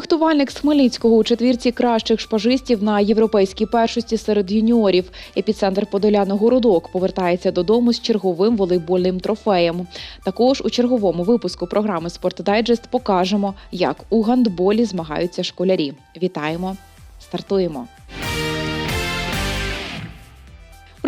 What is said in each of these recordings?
Фехтувальник з Хмельницького у четвірці кращих шпажистів на європейській першості серед юніорів. Епіцентр Подоляно Городок повертається додому з черговим волейбольним трофеєм. Також у черговому випуску програми «Спортдайджест» покажемо, як у гандболі змагаються школярі. Вітаємо! Стартуємо!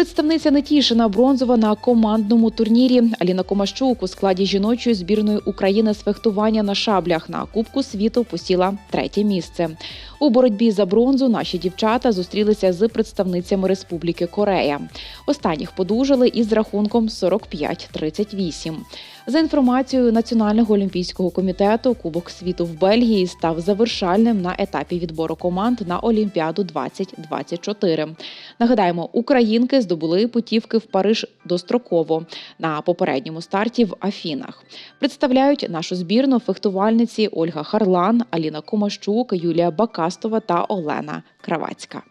Представниця Нетішина бронзова на командному турнірі. Аліна Комащук у складі жіночої збірної України з фехтування на шаблях на Кубку світу посіла третє місце. У боротьбі за бронзу наші дівчата зустрілися з представницями Республіки Корея. Останніх подужали із рахунком 45-38. За інформацією Національного олімпійського комітету, Кубок світу в Бельгії став завершальним на етапі відбору команд на Олімпіаду 2024. Нагадаємо, українки здобули путівки в Париж достроково на попередньому старті в Афінах. Представляють нашу збірну фехтувальниці Ольга Харлан, Аліна Комащук, Юлія Бакастова та Олена Кравацька.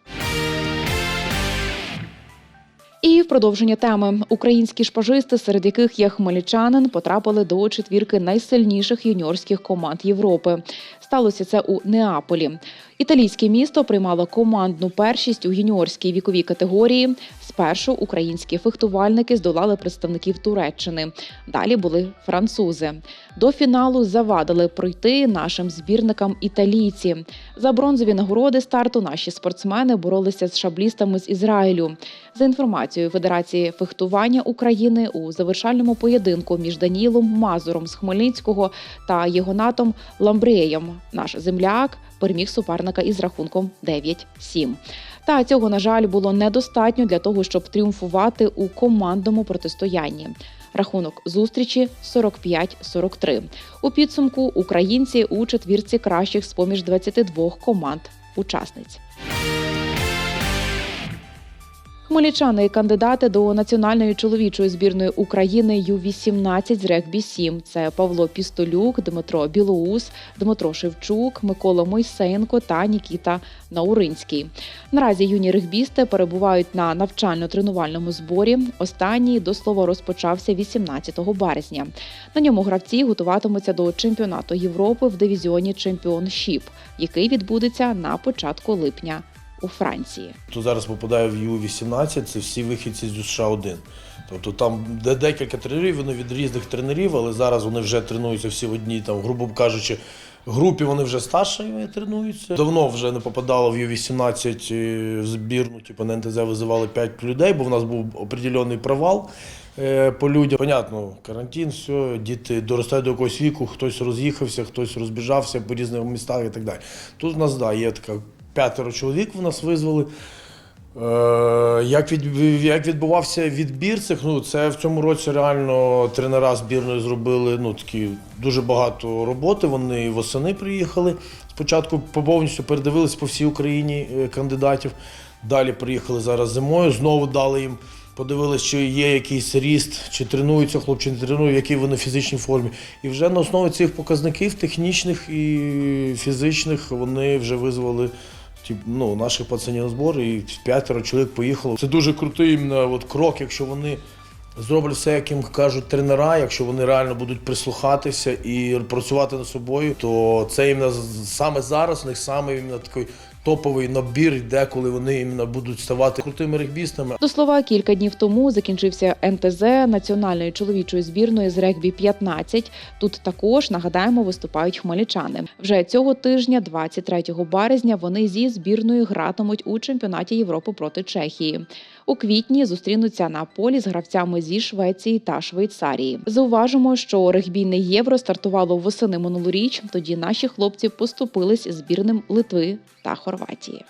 І в продовження теми українські шпажисти, серед яких є хмельничанин, потрапили до четвірки найсильніших юніорських команд Європи. Сталося це у Неаполі. Італійське місто приймало командну першість у юніорській віковій категорії. Спершу українські фехтувальники здолали представників Туреччини. Далі були французи. До фіналу завадили пройти нашим збірникам італійці. За бронзові нагороди старту наші спортсмени боролися з шаблістами з Ізраїлю. За інформацією Федерації фехтування України у завершальному поєдинку між Данілом Мазуром з Хмельницького та Єгонатом Ламбреєм наш земляк переміг суперника із рахунком 9-7. Та цього, на жаль, було недостатньо для того, щоб тріумфувати у командному протистоянні. Рахунок зустрічі 45-43. У підсумку українці у четвірці кращих з поміж 22 команд учасниць. Хмельничани і кандидати до національної чоловічої збірної України Ю-18 з регбі 7 Це Павло Пістолюк, Дмитро Білоус, Дмитро Шевчук, Микола Мойсеєнко та Нікіта Науринський. Наразі юні регбісти перебувають на навчально-тренувальному зборі. Останній до слова розпочався 18 березня. На ньому гравці готуватимуться до чемпіонату Європи в дивізіоні Чемпіоншіп, який відбудеться на початку липня у Франції. Хто зараз попадає в Ю-18, це всі вихідці з США 1 Тобто там де декілька тренерів, вони від різних тренерів, але зараз вони вже тренуються всі в одній, там, грубо кажучи, групі вони вже старшими тренуються. Давно вже не попадало в Ю-18 в збірну, типу на НТЗ визивали 5 людей, бо в нас був определений провал. е, По людям, понятно, карантин, все, діти доростають до якогось віку, хтось роз'їхався, хтось розбіжався по різних містах і так далі. Тут у нас да, є така п'ятеро чоловік в нас визвали. Е, Як, від, як відбувався відбір цих, ну це в цьому році реально тренера збірної зробили ну, такі дуже багато роботи. Вони восени приїхали. Спочатку повністю передивились по всій Україні е, кандидатів. Далі приїхали зараз зимою, знову дали їм, подивилися, чи є якийсь ріст, чи тренуються хлопці, не тренують, в якій вони фізичній формі. І вже на основі цих показників технічних і фізичних вони вже визвали ну, наших пацанів збору, збор, і п'ятеро чоловік поїхало. Це дуже крутий іменно от крок, якщо вони зроблять все, як їм кажуть тренера, якщо вони реально будуть прислухатися і працювати над собою, то це іменно саме зараз у них саме іменно такий топовий набір йде, коли вони іменно будуть ставати крутими регбістами. До слова, кілька днів тому закінчився НТЗ національної чоловічої збірної з регбі 15. Тут також нагадаємо виступають хмельничани. Вже цього тижня, 23 березня, вони зі збірною гратимуть у чемпіонаті Європи проти Чехії. У квітні зустрінуться на полі з гравцями зі Швеції та Швейцарії. Зауважимо, що регбійне євро стартувало восени минулоріч. Тоді наші хлопці поступились збірним Литви та Хорватії.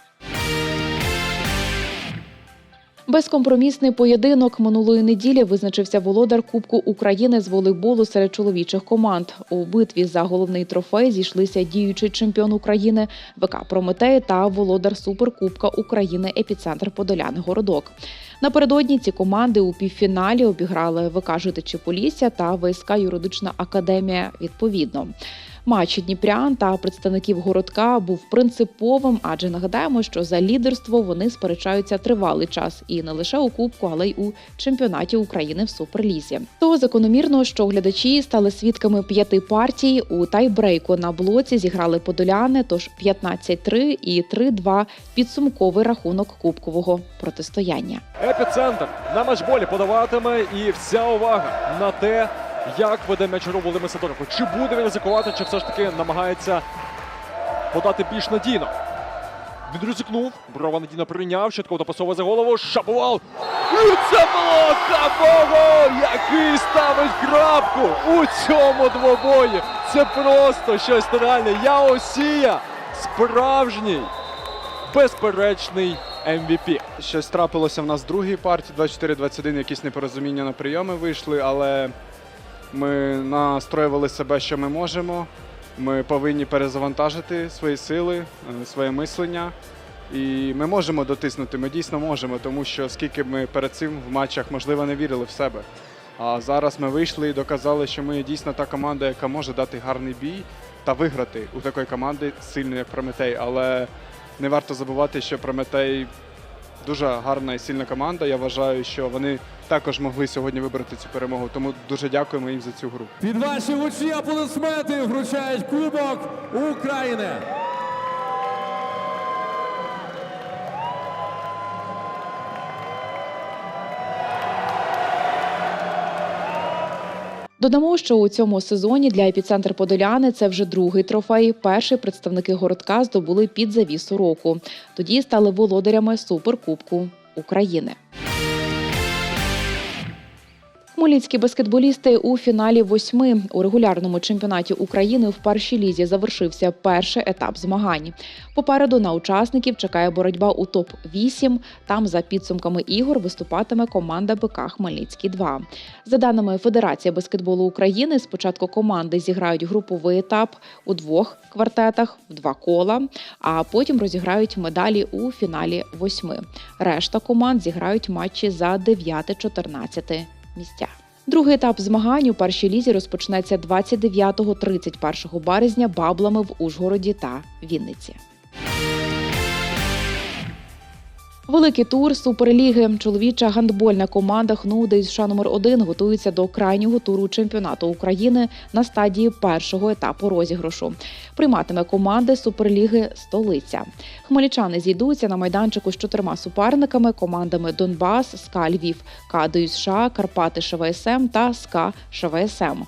Безкомпромісний поєдинок минулої неділі визначився володар Кубку України з волейболу серед чоловічих команд. У битві за головний трофей зійшлися діючий чемпіон України ВК Прометей та володар Суперкубка України Епіцентр Подоляни Городок. Напередодні ці команди у півфіналі обіграли ВК Житичі Полісся та ВСК Юридична академія відповідно. Матч Дніпрян та представників городка був принциповим, адже нагадаємо, що за лідерство вони сперечаються тривалий час і не лише у Кубку, але й у чемпіонаті України в Суперлізі. То закономірно, що глядачі стали свідками п'яти партій у тайбрейку на блоці зіграли подоляни, тож 15-3 і 3-2 підсумковий рахунок кубкового протистояння. Епіцентр на матчболі подаватиме і вся увага на те, як веде м'яч гру Володимир Сидоренко. Чи буде він ризикувати, чи все ж таки намагається подати більш надійно. Він ризикнув, Брова надійно прийняв, чітко допасовує за голову, шапував. І це було Кабого, який ставить крапку у цьому двобої. Це просто щось нереальне. Я Осія, справжній, безперечний MVP. Щось трапилося в нас в другій партії, 24-21, якісь непорозуміння на прийоми вийшли, але ми настроювали себе, що ми можемо. Ми повинні перезавантажити свої сили, е, своє мислення. І ми можемо дотиснути, ми дійсно можемо, тому що скільки ми перед цим в матчах, можливо, не вірили в себе. А зараз ми вийшли і доказали, що ми дійсно та команда, яка може дати гарний бій та виграти у такої команди сильної, як Прометей. Але не варто забувати, що Прометей дуже гарна і сильна команда. Я вважаю, що вони також могли сьогодні вибрати цю перемогу. Тому дуже дякуємо їм за цю гру. Під ваші гучні аплодисменти вручають Кубок України. Додамо, що у цьому сезоні для епіцентр Подоляни це вже другий трофей. Перші представники городка здобули під завісу року. Тоді стали володарями суперкубку України. Хмельницькі баскетболісти у фіналі восьми у регулярному чемпіонаті України в першій лізі завершився перший етап змагань. Попереду на учасників чекає боротьба у топ 8 Там за підсумками ігор виступатиме команда БК Хмельницький 2 За даними Федерації баскетболу України, спочатку команди зіграють груповий етап у двох квартетах в два кола, а потім розіграють медалі у фіналі восьми. Решта команд зіграють матчі за 9-14 місця. Другий етап змагань у першій лізі розпочнеться 29-31 березня баблами в Ужгороді та Вінниці. Великий тур Суперліги. Чоловіча гандбольна команда ХНУ США номер 1 готується до крайнього туру чемпіонату України на стадії першого етапу розіграшу. Прийматиме команди Суперліги Столиця. Хмельничани зійдуться на майданчику з чотирма суперниками командами Донбас, СКА Львів, США, Карпати ШВСМ та СКА ШВСМ.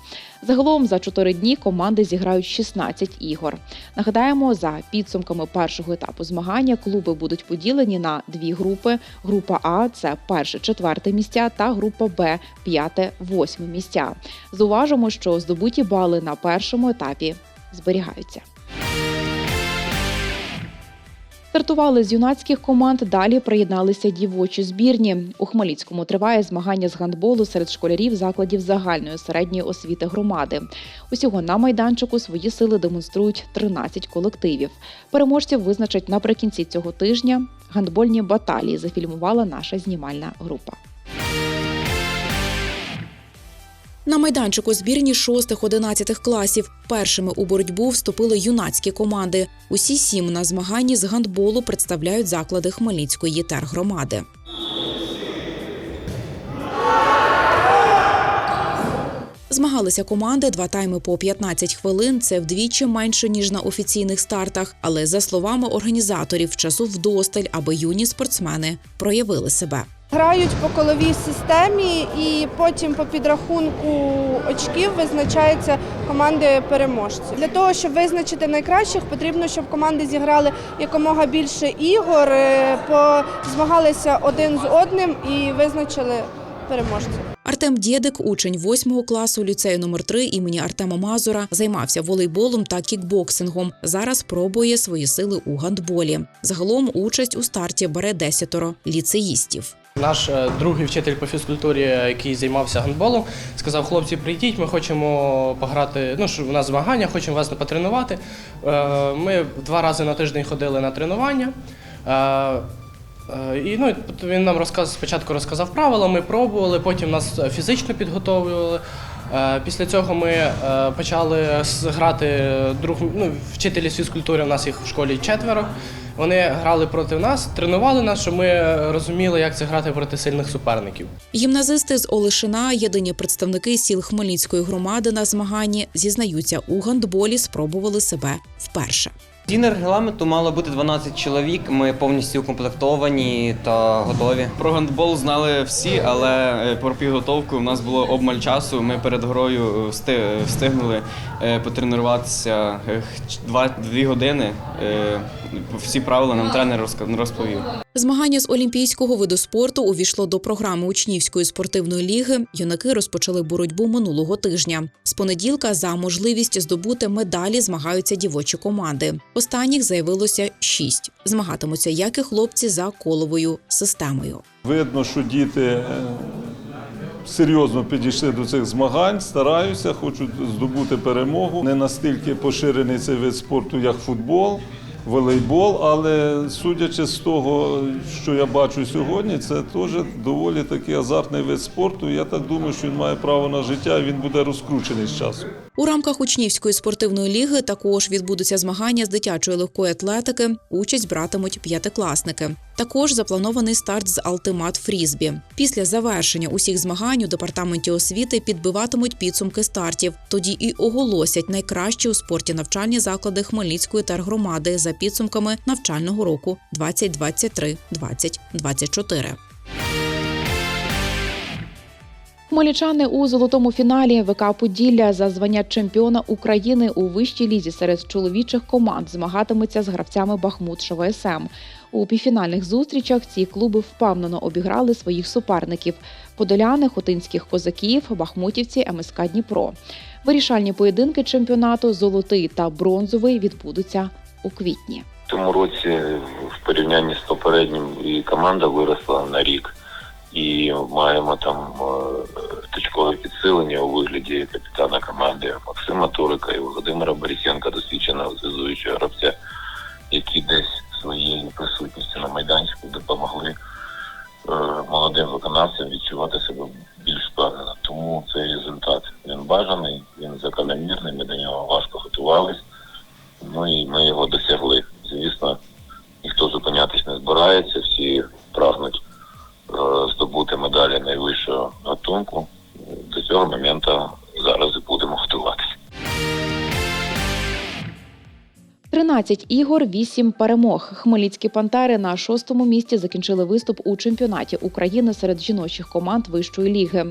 Загалом за чотири дні команди зіграють 16 ігор. Нагадаємо, за підсумками першого етапу змагання клуби будуть поділені на дві групи. Група А це перше, четверте місця, та група Б п'яте, восьме місця. Зуважимо, що здобуті бали на першому етапі зберігаються. Стартували з юнацьких команд, далі приєдналися дівочі збірні. У Хмельницькому триває змагання з гандболу серед школярів закладів загальної середньої освіти громади. Усього на майданчику свої сили демонструють 13 колективів. Переможців визначать наприкінці цього тижня. Гандбольні баталії зафільмувала наша знімальна група. На майданчику збірні 6-11 класів. Першими у боротьбу вступили юнацькі команди. Усі сім на змаганні з гандболу представляють заклади Хмельницької тергромади. Змагалися команди два тайми по 15 хвилин. Це вдвічі менше ніж на офіційних стартах. Але за словами організаторів, часу вдосталь, аби юні спортсмени проявили себе. Грають по коловій системі, і потім по підрахунку очків визначаються команди переможці. Для того, щоб визначити найкращих, потрібно, щоб команди зіграли якомога більше ігор, е, по- змагалися один з одним і визначили переможців. Артем Дєдик, учень 8 класу ліцею номер 3 імені Артема Мазура, займався волейболом та кікбоксингом. Зараз пробує свої сили у гандболі. Загалом участь у старті бере десятеро ліцеїстів. Наш е, другий вчитель по фізкультурі, е, який займався гандболом, сказав: хлопці, прийдіть, ми хочемо пограти. Ну, що у нас змагання, хочемо вас потренувати. Е, Ми два рази на тиждень ходили на тренування. Е, е, І ну, він нам розказ, спочатку розказав правила, ми пробували, потім нас фізично підготовлювали. Е, Після цього ми е, почали грати друг, ну, вчителі з фізкультури, у нас їх в школі четверо. Вони грали проти нас, тренували нас, щоб ми розуміли, як це грати проти сильних суперників. Гімназисти з Олешина, єдині представники сіл Хмельницької громади на змаганні, зізнаються, у гандболі спробували себе вперше. Згідно регламенту мало бути 12 чоловік. Ми повністю укомплектовані та готові. Про гандбол знали всі, але е, про підготовку в нас було обмаль часу. Ми перед грою е, всти- встигнули е, потренуватися е, ч- два дві години. Е, Всі правила нам тренер розповів. Змагання з олімпійського виду спорту увійшло до програми учнівської спортивної ліги. Юнаки розпочали боротьбу минулого тижня. З понеділка за можливість здобути медалі змагаються дівочі команди. Останніх заявилося шість. Змагатимуться як і хлопці за коловою системою. Видно, що діти е, серйозно підійшли до цих змагань, стараються, хочуть здобути перемогу. Не настільки поширений цей вид спорту, як футбол, волейбол, але судячи з того, що я бачу сьогодні, це теж доволі такий азартний вид спорту. Я так думаю, що він має право на життя і він буде розкручений з часом. У рамках учнівської спортивної ліги також відбудуться змагання з дитячої легкої атлетики. Участь братимуть п'ятикласники. Також запланований старт з Алтимат Фрізбі. Після завершення усіх змагань у департаменті освіти підбиватимуть підсумки стартів. Тоді і оголосять найкращі у спорті навчальні заклади Хмельницької тергромади за підсумками навчального року 2023-2024. Хмельничани у золотому фіналі ВК Поділля за звання чемпіона України у вищій лізі серед чоловічих команд змагатиметься з гравцями Бахмут ШВСМ. У півфінальних зустрічах ці клуби впевнено обіграли своїх суперників: подоляни, хотинських козаків, бахмутівці, МСК Дніпро. Вирішальні поєдинки чемпіонату золотий та бронзовий відбудуться у квітні. Цьому році в порівнянні з попереднім і команда виросла на рік. І маємо там е, точкове підсилення у вигляді капітана команди Максима Турика і Володимира Борисенка, досвідченого зв'язуючого гравця, які десь своєю присутністю на майданчику допомогли е, молодим виконавцям відчувати себе більш впевнено. Тому цей результат він бажаний, він закономірний. Ми до нього важко готувались. 13 ігор, 8 перемог. Хмельницькі пантери на шостому місці закінчили виступ у чемпіонаті України серед жіночих команд вищої ліги.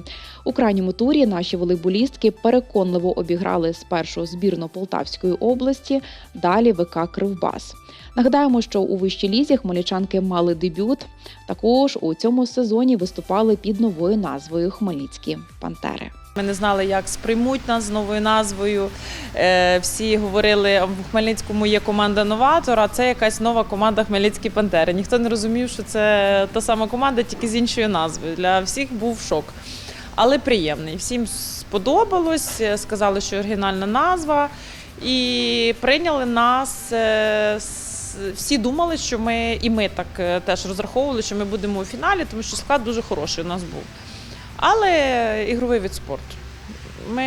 У крайньому турі наші волейболістки переконливо обіграли спершу збірну Полтавської області, далі ВК Кривбас. Нагадаємо, що у вищій лізі хмельничанки мали дебют. Також у цьому сезоні виступали під новою назвою Хмельницькі пантери. Ми не знали, як сприймуть нас з новою назвою. Е, Всі говорили, в Хмельницькому є команда новатор, а це якась нова команда Хмельницькі Пантери. Ніхто не розумів, що це та сама команда, тільки з іншою назвою. Для всіх був шок. Але приємний. Всім сподобалось, е, сказали, що оригінальна назва. І прийняли нас. е, Всі думали, що ми, і ми так теж розраховували, що ми будемо у фіналі, тому що склад дуже хороший у нас був. Але ігровий від спорту. Ми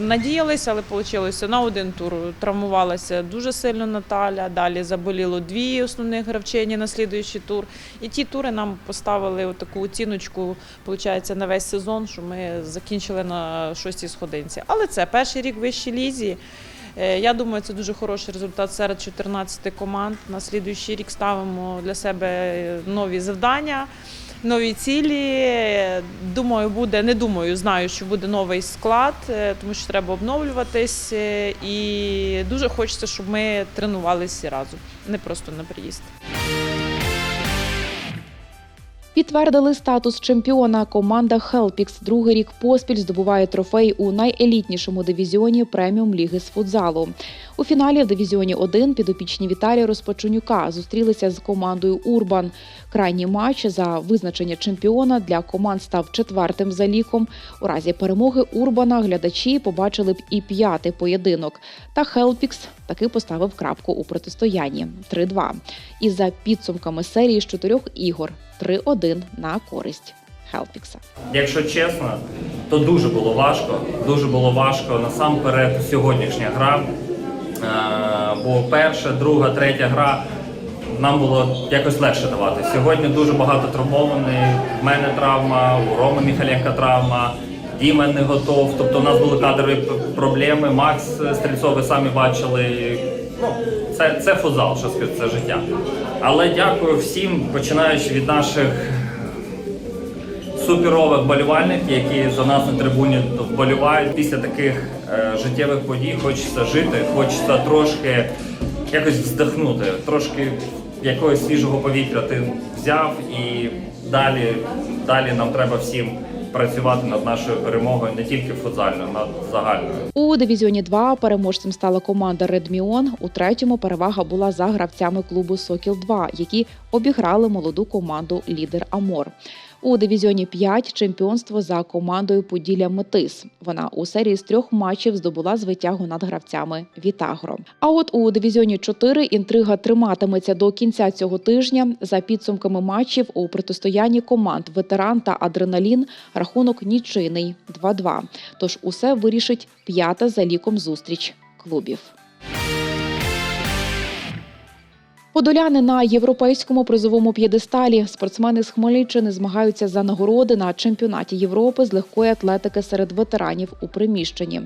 надіялися, але вийшло на один тур. Травмувалася дуже сильно Наталя. Далі заболіло дві основних гравчині на слідуючий тур. І ті тури нам поставили таку оціночку, виходить, на весь сезон, що ми закінчили на шостій сходинці. Але це перший рік вищій лізі. Е, Я думаю, це дуже хороший результат серед 14 команд. На слідуючий рік ставимо для себе нові завдання нові цілі. Думаю, буде, не думаю, знаю, що буде новий склад, е, тому що треба обновлюватись. е, І дуже хочеться, щоб ми тренувалися разом, не просто на приїзд. Підтвердили статус чемпіона. Команда Хелпікс другий рік поспіль здобуває трофей у найелітнішому дивізіоні преміум ліги з футзалу. У фіналі в дивізіоні 1 підопічні Віталія Розпочунюка зустрілися з командою Урбан. Крайній матч за визначення чемпіона для команд став четвертим за ліком. У разі перемоги Урбана глядачі побачили б і п'ятий поєдинок. Та Хелпікс таки поставив крапку у протистоянні 3-2. І за підсумками серії з чотирьох ігор 3-1 на користь Хелпікса. Якщо чесно, то дуже було важко. Дуже було важко насамперед сьогоднішня гра. Е, Бо перша, друга, третя гра нам було якось легше давати. Сьогодні дуже багато травмованих. В мене травма, у Роми Міхаленка травма. Діма не готов. Тобто у нас були кадрові проблеми. Макс Стрільцов, ви самі бачили. Ну, це, це футзал, що це життя. Але дякую всім, починаючи від наших суперових болівальників, які за нас на трибуні вболівають. Після таких е, життєвих подій хочеться жити, хочеться трошки якось вздихнути, трошки якогось свіжого повітря ти взяв і далі, далі нам треба всім працювати над нашою перемогою не тільки футзальною, над загальною. У дивізіоні 2 переможцем стала команда Редміон. У третьому перевага була за гравцями клубу Сокіл 2 які обіграли молоду команду Лідер Амор. У дивізіоні 5 чемпіонство за командою Поділля Метис. Вона у серії з трьох матчів здобула звитягу над гравцями Вітагро. А от у дивізіоні 4 інтрига триматиметься до кінця цього тижня. За підсумками матчів у протистоянні команд Ветеран та Адреналін рахунок нічийний 2-2. Тож усе вирішить п'ята за ліком зустріч клубів. Подоляни на європейському призовому п'єдесталі. Спортсмени з Хмельниччини змагаються за нагороди на чемпіонаті Європи з легкої атлетики серед ветеранів у приміщенні.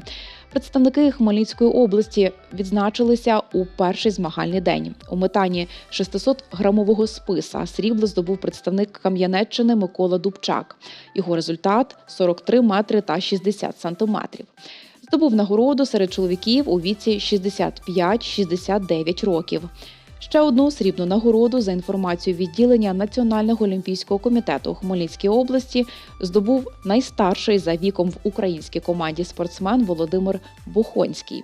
Представники Хмельницької області відзначилися у перший змагальний день. У метанні 600-грамового списа срібло здобув представник Кам'янеччини Микола Дубчак. Його результат 43 метри та 60 сантиметрів. Здобув нагороду серед чоловіків у віці 65-69 років. Ще одну срібну нагороду за інформацією відділення Національного олімпійського комітету у Хмельницькій області здобув найстарший за віком в українській команді спортсмен Володимир Бохонський.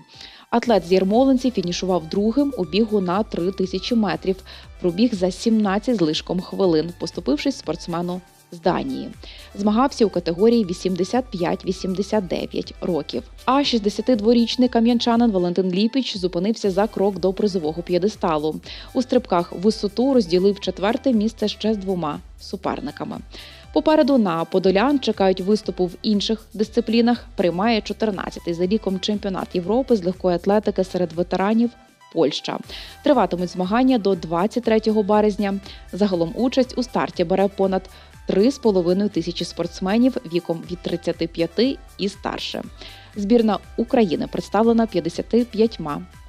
Атлет з Ярмолинці фінішував другим у бігу на 3 тисячі метрів. Пробіг за 17 з лишком хвилин, поступившись спортсмену з Данії. Змагався у категорії 85-89 років. А 62-річний кам'янчанин Валентин Ліпіч зупинився за крок до призового п'єдесталу. У стрибках висоту розділив четверте місце ще з двома суперниками. Попереду на Подолян чекають виступу в інших дисциплінах. Приймає 14-й за ліком чемпіонат Європи з легкої атлетики серед ветеранів. Польща триватимуть змагання до 23 березня. Загалом участь у старті бере понад 3,5 тисячі спортсменів віком від 35 і старше. Збірна України представлена 55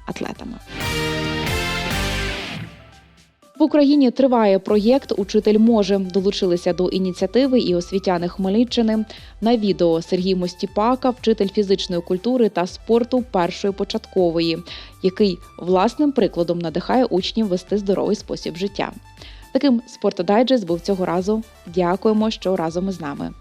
атлетами. В Україні триває проєкт Учитель може долучилися до ініціативи і освітяни Хмельниччини. На відео Сергій Мостіпака, вчитель фізичної культури та спорту першої початкової, який власним прикладом надихає учнів вести здоровий спосіб життя. Таким спортодайджест був цього разу. Дякуємо, що разом із нами.